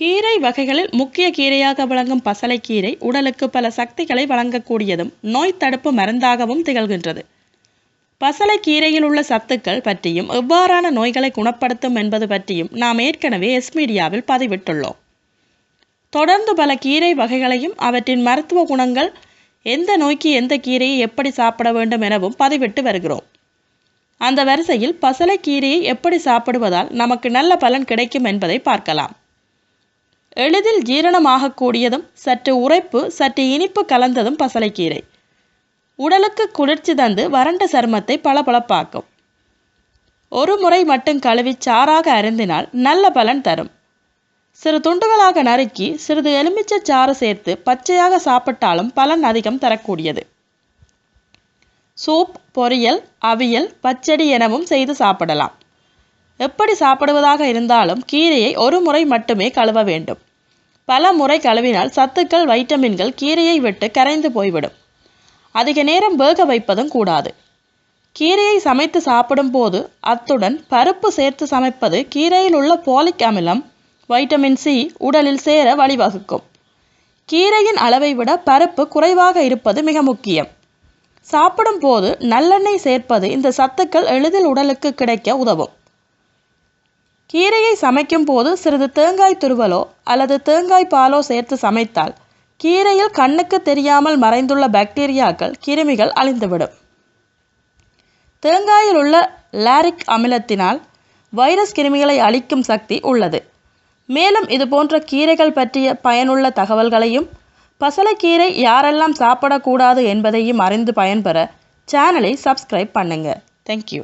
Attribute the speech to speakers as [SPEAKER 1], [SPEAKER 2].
[SPEAKER 1] கீரை வகைகளில் முக்கிய கீரையாக விளங்கும் பசலைக்கீரை உடலுக்கு பல சக்திகளை வழங்கக்கூடியதும் நோய் தடுப்பு மருந்தாகவும் திகழ்கின்றது. பசலைக்கீரையில் உள்ள சத்துக்கள் பற்றியும் எவ்வாறான நோய்களை குணப்படுத்தும் என்பது பற்றியும் நாம் ஏற்கனவே எஸ் மீடியாவில் பதிவிட்டுள்ளோம். தொடர்ந்து பல கீரை வகைகளையும் அவற்றின் மருத்துவ குணங்கள் எந்த நோய்க்கு எந்த கீரையை எப்படி சாப்பிட வேண்டும் எனவும் பதிவிட்டு வருகிறோம். அந்த வரிசையில் பசலைக்கீரையை எப்படி சாப்பிடுவதால் நமக்கு நல்ல பலன் கிடைக்கும் என்பதை பார்க்கலாம். எளிதில் ஜீரணமாகக்கூடியதும் சற்று உரைப்பு சற்று இனிப்பு கலந்ததும் பசலைக்கீரை. உடலுக்கு குளிர்ச்சி தந்து வறண்ட சருமத்தை பளபளப்பாக்கும். ஒரு முறை மட்டும் கழுவி சாறாக அருந்தினால் நல்ல பலன் தரும். சிறு துண்டுகளாக நறுக்கி சிறிது எலுமிச்சை சாறு சேர்த்து பச்சையாக சாப்பிட்டாலும் பலன் அதிகம் தரக்கூடியது. சூப் பொரியல் அவியல் பச்சடி எனவும் செய்து சாப்பிடலாம். எப்படி சாப்பிடுவதாக இருந்தாலும் கீரையை ஒரு முறை மட்டுமே கழுவ வேண்டும். பல முறை கழுவினால் சத்துக்கள் வைட்டமின்கள் கீரையை விட்டு கரைந்து போய்விடும். அதிக நேரம் வேக வைப்பதும் கூடாது. கீரையை சமைத்து சாப்பிடும் போது அத்துடன் பருப்பு சேர்த்து சமைப்பது கீரையில் உள்ள போலிக் அமிலம் வைட்டமின் சி உடலில் சேர வழிவகுக்கும். கீரையின் அளவை விட பருப்பு குறைவாக இருப்பது மிக முக்கியம். சாப்பிடும்போது நல்லெண்ணெய் சேர்ப்பது இந்த சத்துக்கள் எளிதில் உடலுக்கு கிடைக்க உதவும். கீரையை சமைக்கும் போது சிறிது தேங்காய் துருவலோ அல்லது தேங்காய் பாலோ சேர்த்து சமைத்தால் கீரையில் கண்ணுக்கு தெரியாமல் மறைந்துள்ள பாக்டீரியாக்கள் கிருமிகள் அழிந்துவிடும். தேங்காயில் உள்ள லாரிக் அமிலத்தினால் வைரஸ் கிருமிகளை அழிக்கும் சக்தி உள்ளது. மேலும் இது போன்ற கீரைகள் பற்றிய பயனுள்ள தகவல்களையும் பசலைக்கீரை யாரெல்லாம் சாப்பிடக்கூடாது என்பதையும் அறிந்து பயன்பெற சேனலை சப்ஸ்கிரைப் பண்ணுங்கள் தேங்க்யூ